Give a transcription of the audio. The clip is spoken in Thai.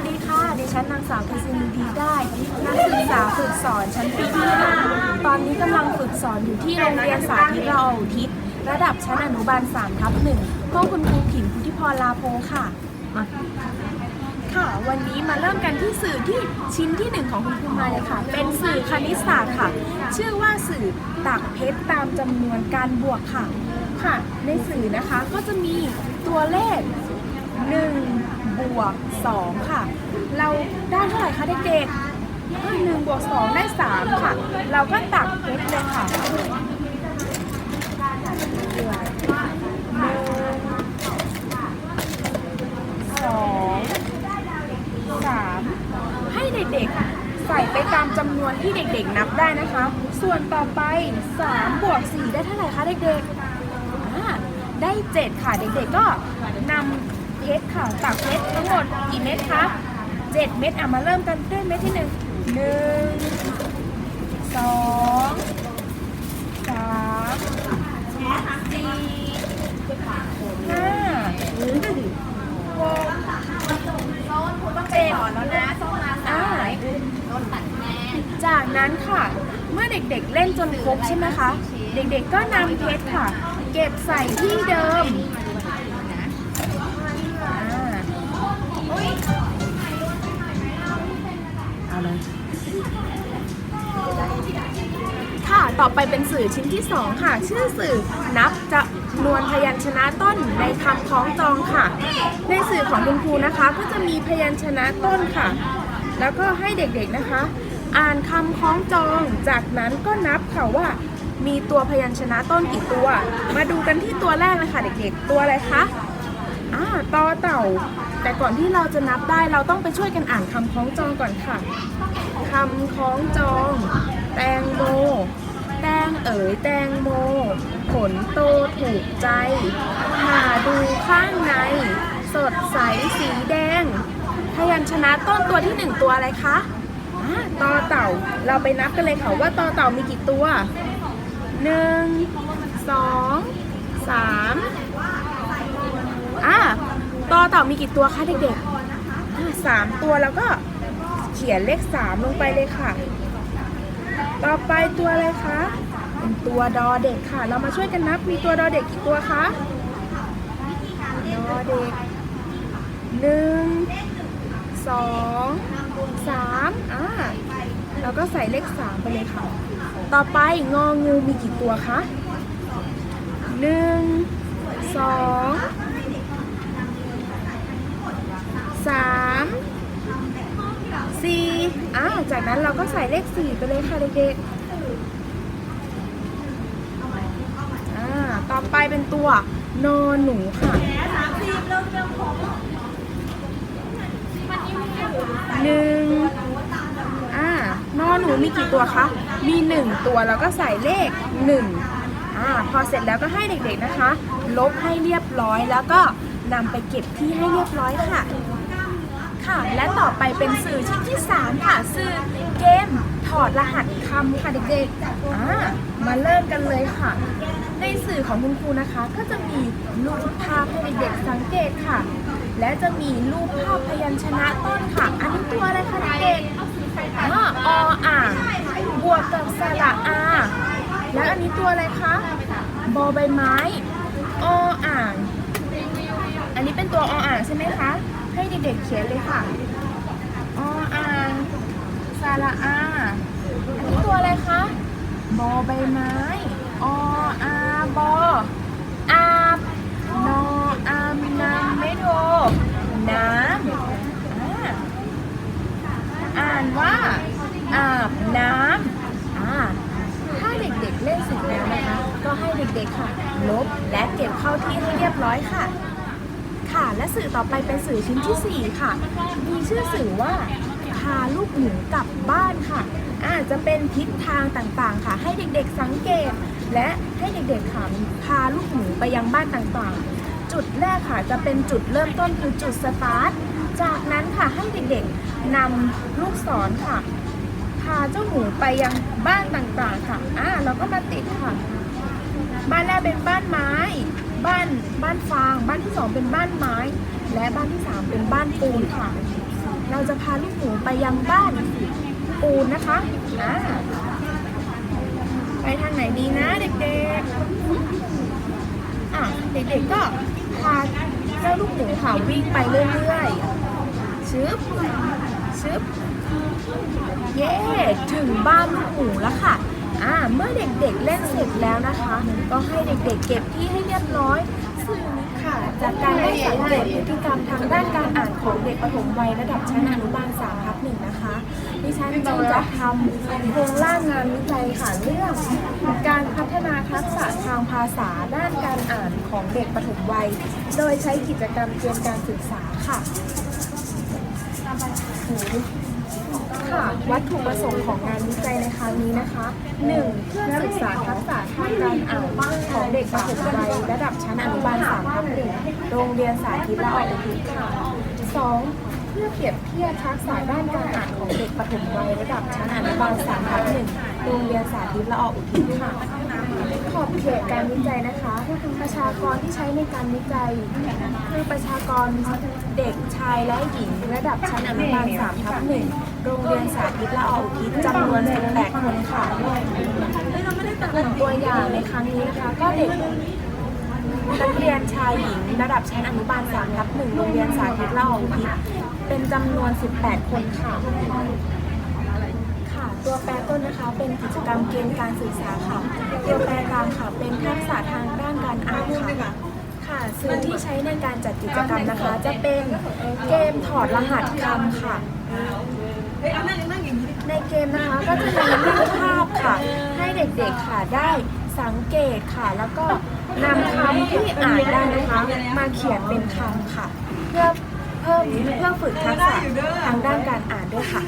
วัสดีค่ะ ดิฉันนางสาวกฤษณีดีได้ นักศึกษาฝึกสอนชั้นปีที่5ตอนนี้กำลังฝึกสอนอยู่ที่โรงเรียนสาธิตเราอุทิศ ระดับชั้นอนุบาล3ทับหนึ่งห้องคุณครูผินพุทธิพรลาโพค่ะ ค่ะ วันนี้มาเริ่มกันที่สื่อที่ชิ้นที่หนึ่งของคุณครูมาเลยค่ะ เป็นสื่อคณิตศาสตร์ค่ะ ชื่อว่าสื่อตักเพชรตามจำนวนการบวกค่ะ ค่ะ ในสื่อนะคะก็จะมีตัวเลข1 บวก2ค่ะ เราได้เท่าไหร่คะเด็กๆหนึ่งบวก2ได้3ค่ะ เราก็ตักเพชรเลยค่ะหนึ่งสองสามให้เด็กๆ ใส่ไปตามจำนวนที่เด็กๆนับได้นะคะ ส่วนต่อไป3บวก4ได้เท่าไหร่คะเด็กๆอ่าได้ 7 ค่ะ เด็กๆก็นำ เพชรค่ะตักเพชรทั้งหมดกี่เม็ดคะ7เม็ดอะมาเริ่มกันด้วยเม็ดที่1 1 2 3 4 5หกต้องไปสอนแล้วนะส้มมาสายโดนตัดแน่จากนั้นค่ะ เมื่อเด็กๆเล่นจนครบใช่ไหมคะ เด็กๆก็นำเพชรค่ะ เก็บใส่ที่เดิม ต่อไปเป็นสื่อชิ้นที่ 2 ค่ะ ชื่อสื่อนับจำนวนพยัญชนะต้นในคำคล้องจองค่ะ ในสื่อของคุณครูนะคะ ก็จะมีพยัญชนะต้นค่ะ แล้วก็ให้เด็กๆนะคะ อ่านคำคล้องจอง จากนั้นก็นับค่ะว่า มีตัวพยัญชนะต้นกี่ตัว มาดูกันที่ตัวแรกเลยค่ะเด็กๆ ตัวอะไรคะอ่าตอเต่า แต่ก่อนที่เราจะนับได้เราต้องไปช่วยกันอ่านคำคล้องจองก่อนค่ะคำคล้องจอง แตงโม แตงเอ๋ยแตงโม ผลโตถูกใจหาดูข้างใน สดใสสีแดง พยัญชนะต้นตัวที่หนึ่งตัวอะไรคะตอเต่า เราไปนับกันเลยค่ะว่าตอเต่ามีกี่ตัวหนึ่งสองสามอ่าตอเต่ามีกี่ตัวคะเด็กๆอ่าสามตัวแล้วก็เขียนเลขสามลงไปเลยค่ะ ต่อไปตัวอะไรคะ เป็นตัวดอเด็กค่ะ เรามาช่วยกันนับ มีตัวดอเด็กกี่ตัวคะ ดอเด็กหนึ่งสองสามอ่าแล้วก็ใส่เลขสามไปเลยค่ะ ต่อไปงองูมีกี่ตัวคะหนึ่งสองสาม สี่อ่าจากนั้นเราก็ใส่เลขสี่ไปเลยค่ะเด็กๆอ่าต่อไปเป็นตัวนอนหนูค่ะหนึ่งอ่านอนหนูมีกี่ตัวคะ มีหนึ่งตัวแล้วก็ใส่เลขหนึ่งอ่าพอเสร็จแล้วก็ให้เด็กๆนะคะ ลบให้เรียบร้อยแล้วก็นำไปเก็บที่ให้เรียบร้อยค่ะ ค่ะ และต่อไปเป็นสื่อชิ้นที่ 3 ค่ะ สื่อเกมถอดรหัสคำค่ะเด็กๆอ่ามาเริ่มกันเลยค่ะ ในสื่อของคุณครูนะคะ ก็จะมีรูปภาพให้เด็กๆสังเกตค่ะ และจะมีรูปภาพพยัญชนะต้นค่ะ อันนี้ตัวอะไรคะเด็กๆอ่าออ่างบวกกับสระอาแล้วอันนี้ตัวอะไรคะบอใบไม้ออ่าง อันนี้เป็นตัวออ่างใช่ไหมคะ ให้เด็กๆเขียนเลยค่ะออ่างสระอาอันนี้ตัวอะไรคะบอใบไม้ออาบออาบนออามนำไม่โทน้ำอ่าอ่านว่าอาบน้ำอ่าถ้าเด็กๆเล่นเสร็จแล้วนะคะ ก็ให้เด็กๆค่ะลบและเก็บเข้าที่ให้เรียบร้อยค่ะ ค่ะ และสื่อต่อไปเป็นสื่อชิ้นที่ 4 ค่ะ มีชื่อสื่อว่าพาลูกหมูกลับบ้านค่ะ อาจจะเป็นทิศทางต่างๆค่ะ ให้เด็กๆสังเกต และให้เด็กๆค่ะพาลูกหมูไปยังบ้านต่างๆ จุดแรกค่ะจะเป็นจุดเริ่มต้นคือจุดสตาร์ท จากนั้นค่ะให้เด็กๆนำลูกศรค่ะ พาเจ้าหมูไปยังบ้านต่างๆ 2 เป็นบ้านไม้ และบ้านที่ 3 เป็นบ้านปูนค่ะ เราจะพาลูกหมูไปยังบ้านปูนนะคะอ่าไปทางไหนดีนะเด็กๆอะเด็กๆก็พาเจ้าลูกหมูค่ะวิ่งไปเรื่อยๆชึบชึบเย้ ถึงบ้านลูกหมูแล้วค่ะอ่าเมื่อเด็กๆเล่นเสร็จแล้วนะคะ ก็ให้เด็กๆเก็บที่ให้เรียบร้อยซึ่ง ค่ะ จากการได้สังเกตพฤติกรรมทางด้านการอ่านของเด็กปฐมวัยระดับชั้นอนุบาล3ทับหนึ่งนะคะ ดิฉันจึงจะทำโครงร่างงานวิจัยค่ะเรื่อง การพัฒนาทักษะทางภาษาด้านการอ่านของเด็กปฐมวัย โดยใช้กิจกรรมเกณฑ์การศึกษาค่ะ ค่ะวัตถุประสงค์ของงานวิจัยในครั้งนี้นะคะ 1. เพื่อศึกษาทักษะทางการอ่านของเด็กประถมวัยระดับชั้นอนุบาล3ทับหนึ่งโรงเรียนสาธิตละอออุทิศค่ะ 2. เพื่อเปรียบเทียบทักษะด้านการอ่านของเด็กประถมวัยระดับชั้นอนุบาล3ทับหนึ่งโรงเรียนสาธิตละอออุทิศค่ะ ขอบเขตการวิจัยนะคะประชากรที่ใช้ในการวิจัย คือประชากรเด็กชายและหญิง ระดับชั้นอนุบาล3ทับ1โรงเรียนสาธิตละอออุทิศจำนวน18คนค่ะตัวอย่างในครั้งนี้นะคะก็เด็กนักเรียนชายหญิง ระดับชั้นอนุบาล3ทับ1โรงเรียนสาธิตละอออุทิศเป็นจำนวน 18 คนค่ะ ตัวแปรต้นนะคะ เป็นกิจกรรมเกณฑ์การศึกษาค่ะตัวแปรกลางค่ะ เป็นทักษะทางด้านการอ่านค่ะค่ะสื่อที่ใช้ในการจัดกิจกรรมนะคะ จะเป็นเกมถอดรหัสคำค่ะ ในเกมนะคะก็จะมีรูปภาพค่ะ ให้เด็กๆค่ะได้สังเกตค่ะ แล้วก็นำคำที่อ่านได้นะคะ มาเขียนเป็นคำค่ะ เพื่อเพิ่มเพื่อฝึกทักษะทางด้านการอ่านด้วยค่ะ